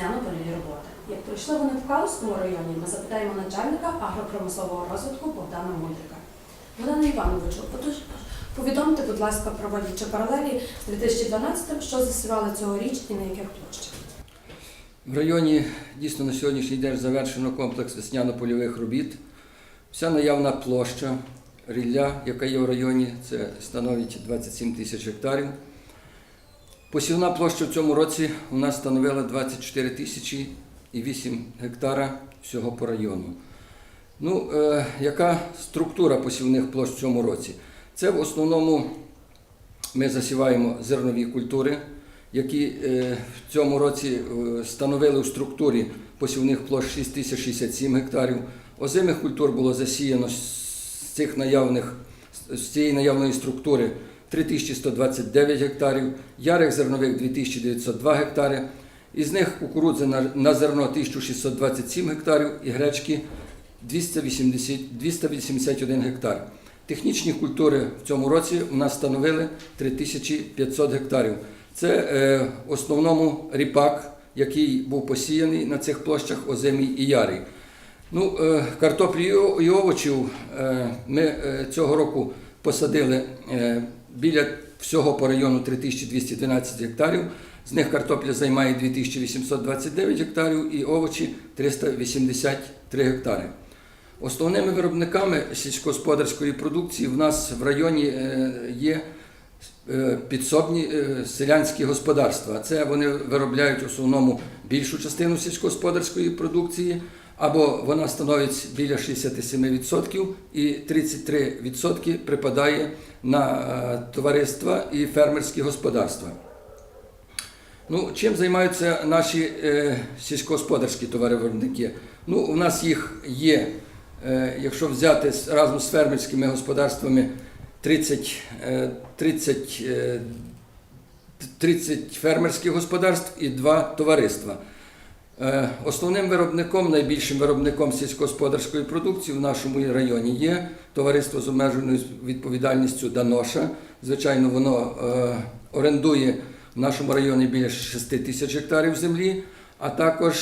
Вітаю! Нещодавно роботи. Як пройшли вони в Калузькому районі, ми запитаємо начальника агропромислового розвитку Богдана Мудрика. Богдане Івановичу, повідомте, будь ласка, проводячи паралелі з 2012 що засівали цьогоріч і на яких площах. В районі дійсно на сьогоднішній день завершено комплекс весняно-польових робіт. Вся наявна площа рілля, яка є в районі, це становить 27 тисяч гектарів. Посівна площа в цьому році у нас становила 24 тисячі і 8 гектара всього по району. Ну, е, яка структура посівних площ в цьому році? Це в основному ми засіваємо зернові культури, які е, в цьому році е, становили у структурі посівних площ 6067 гектарів. Озимих культур було засіяно з цих наявних, з цієї наявної структури 3129 гектарів, ярих зернових 2902 гектари. Із них кукурудзи на, зерно 1627 гектарів і гречки 280, 281 гектар. Технічні культури в цьому році у нас становили 3500 гектарів. Це е, основному ріпак, який був посіяний на цих площах озимий і ярий. Ну, е, картоплі і овочів е, ми е, цього року посадили е, біля всього по району 3212 гектарів. З них картопля займає 2829 гектарів і овочі 383 гектари. Основними виробниками сільськогосподарської продукції в нас в районі е, є е, підсобні е, селянські господарства. Це вони виробляють в основному більшу частину сільськогосподарської продукції, або вона становить біля 67% і 33% припадає на е, товариства і фермерські господарства. Ну, чим займаються наші е, сільськогосподарські товаровиробники? Ну, у нас їх є, е, якщо взяти разом з фермерськими господарствами 30, е, 30, е, 30 фермерських господарств і два товариства. Е, Основним виробником, найбільшим виробником сільськогосподарської продукції в нашому районі є товариство з обмеженою відповідальністю Даноша. Звичайно, воно е, орендує в нашому районі біля 6 тисяч гектарів землі, а також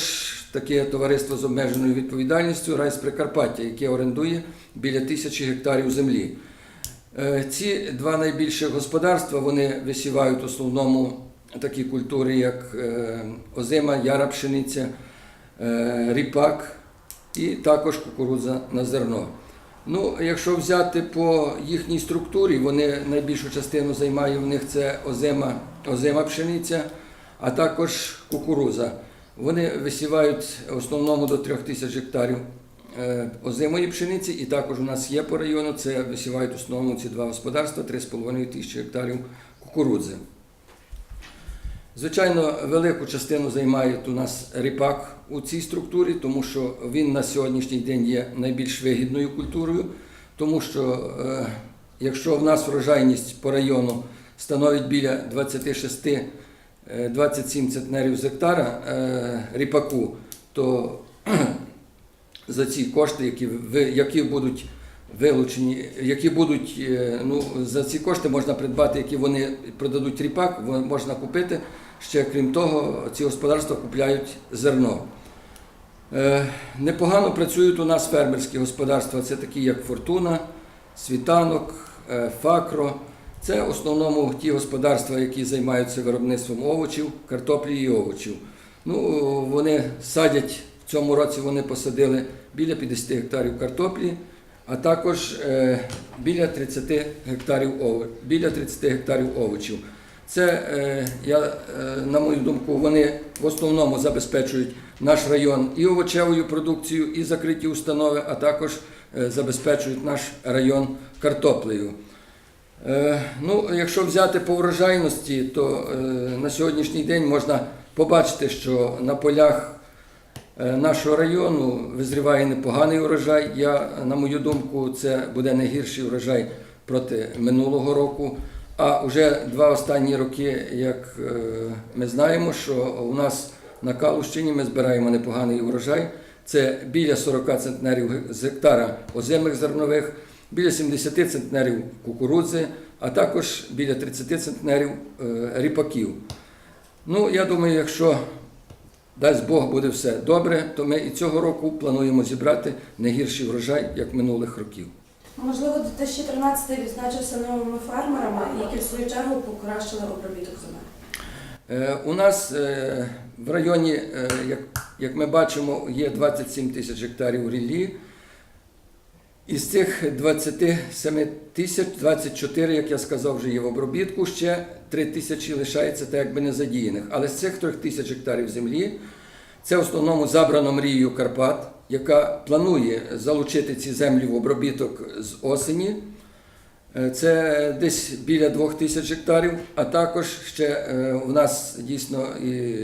таке товариство з обмеженою відповідальністю Райс Прикарпаття, яке орендує біля тисячі гектарів землі. Е, Ці два найбільших господарства вони висівають в основному такі культури, як е, озима, яра пшениця, е, ріпак і також кукурудза на зерно. Ну, якщо взяти по їхній структурі, вони найбільшу частину займає в них це озима, озима пшениця, а також кукуруза. Вони висівають в основному до 3 тисяч гектарів е, озимої пшениці, і також у нас є по району, це висівають в основному ці два господарства 3,5 тисячі гектарів кукурудзи. Звичайно, велику частину займає у нас ріпак у цій структурі, тому що він на сьогоднішній день є найбільш вигідною культурою, тому що е, якщо в нас врожайність по району становить біля 26 е, 27 центнерів з гектара е, ріпаку, то за ці кошти, які будуть вилучені, які будуть, е, ну, за ці кошти можна придбати, які вони продадуть ріпак, можна купити. Ще крім того, ці господарства купляють зерно. Е, Непогано працюють у нас фермерські господарства, це такі як Фортуна, Світанок, е, Факро. Це в основному ті господарства, які займаються виробництвом овочів, картоплі і овочів. Ну, вони садять в цьому році вони посадили біля 50 гектарів картоплі, а також е, біля 30 гектарів ово- біля 30 гектарів овочів. Це, е, я, е, на мою думку, вони в основному забезпечують наш район і овочевою продукцією, і закриті установи, а також забезпечують наш район картоплею. Ну, якщо взяти по врожайності, то на сьогоднішній день можна побачити, що на полях нашого району визріває непоганий урожай. Я, на мою думку, це буде найгірший урожай проти минулого року. А вже два останні роки, як е, ми знаємо, що у нас на Калущині ми збираємо непоганий урожай. Це біля 40 центнерів з гектара озимих зернових, біля 70 центнерів кукурудзи, а також біля 30 центнерів е, ріпаків. Ну, я думаю, якщо дасть Бог буде все добре, то ми і цього року плануємо зібрати не гірший врожай, як минулих років. Можливо, 2013 відзначився новими фермерами, які в свою чергу покращили обробіток земель. Е, У нас е, в районі, е, як, як ми бачимо, є 27 тисяч гектарів ріллі. Із цих 27 тисяч 24, як я сказав, вже є в обробітку, ще 3 тисячі лишається так якби не задіяних. Але з цих 3 тисяч гектарів землі це в основному забрано мрією Карпат, яка планує залучити ці землі в обробіток з осені. Е, Це десь біля 2 тисяч гектарів, а також ще е, у нас дійсно і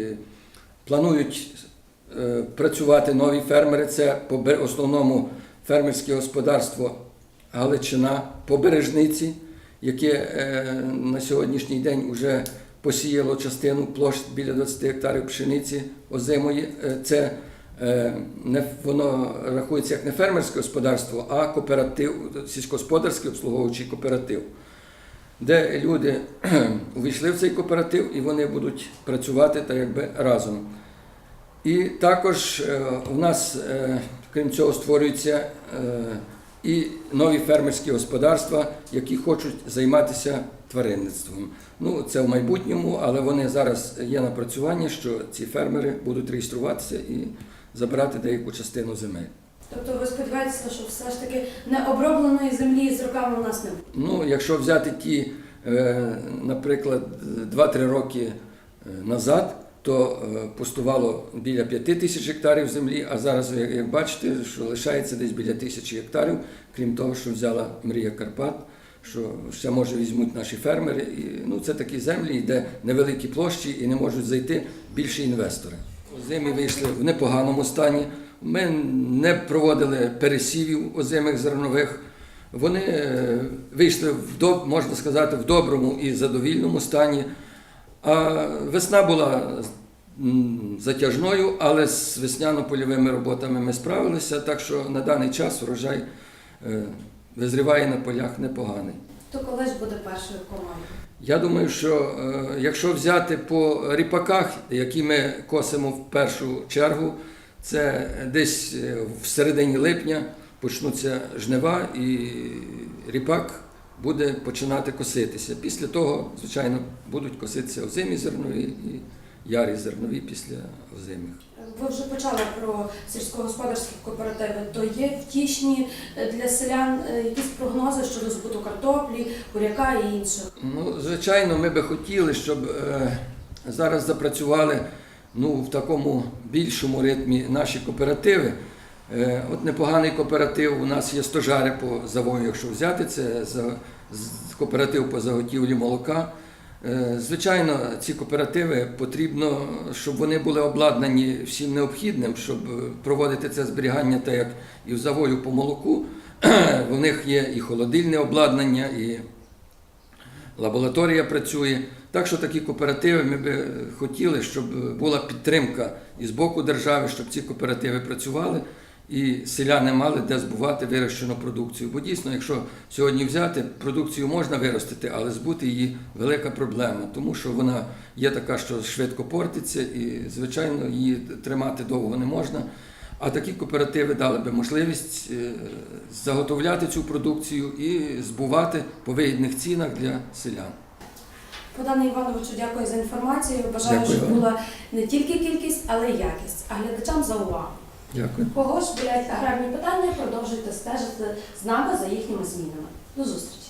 планують е, працювати нові фермери. Це по основному фермерське господарство Галичина по бережниці, яке е, на сьогоднішній день вже посіяло частину площ біля 20 гектарів пшениці озимої. Е, Це е, не, воно рахується як не фермерське господарство, а кооператив, сільськогосподарський обслуговуючий кооператив, де люди увійшли в цей кооператив і вони будуть працювати так якби разом. І також у нас, крім цього, створюються е, і нові фермерські господарства, які хочуть займатися тваринництвом. Ну, це в майбутньому, але вони зараз є напрацювання, що ці фермери будуть реєструватися і забирати деяку частину земель. Тобто ви сподіваєтеся, що все ж таки необробленої землі з роками у нас не буде? Ну, якщо взяти ті, е, наприклад, 2-3 роки е, назад, то е, пустувало біля 5 тисяч гектарів землі, а зараз, як бачите, що лишається десь біля тисячі гектарів, крім того, що взяла мрія Карпат, що ще може візьмуть наші фермери. І, ну, це такі землі, де невеликі площі і не можуть зайти більші інвестори. Озимі вийшли в непоганому стані. Ми не проводили пересівів озимих зернових. Вони е, вийшли в можна сказати, в доброму і задовільному стані. А весна була затяжною, але з весняно-польовими роботами ми справилися, так що на даний час урожай е, визріває на полях непоганий. То коли ж буде першою командою? Я думаю, що е, якщо взяти по ріпаках, які ми косимо в першу чергу, це десь е, в середині липня почнуться жнива і ріпак буде починати коситися. Після того, звичайно, будуть коситися озимі зернові і ярі зернові після озимих. Ви вже почали про сільськогосподарські кооперативи. То є втішні е, для селян е, якісь прогнози щодо збуту картоплі, буряка і інших? Ну, звичайно, ми би хотіли, щоб е, зараз запрацювали ну, в такому більшому ритмі наші кооперативи. Е, от непоганий кооператив у нас є стожари по завою, якщо взяти, це кооператив по заготівлі молока. Е, Звичайно, ці кооперативи потрібно, щоб вони були обладнані всім необхідним, щоб проводити це зберігання, так як і в завою по молоку. В них є і холодильне обладнання, і лабораторія працює. Так що такі кооперативи ми би хотіли, щоб була підтримка і з боку держави, щоб ці кооперативи працювали і селяни мали де збувати вирощену продукцію. Бо дійсно, якщо сьогодні взяти, продукцію можна виростити, але збути її велика проблема, тому що вона є така, що швидко портиться, і, звичайно, її тримати довго не можна. А такі кооперативи дали би можливість е, заготовляти цю продукцію і збувати по вигідних цінах для селян. Богдане Івановичу, дякую за інформацію. Бажаю, Дякую щоб була не тільки кількість, але й якість. А глядачам за увагу. Дякую. Кого ж болять аграрні питання, продовжуйте стежити з нами за їхніми змінами. До зустрічі!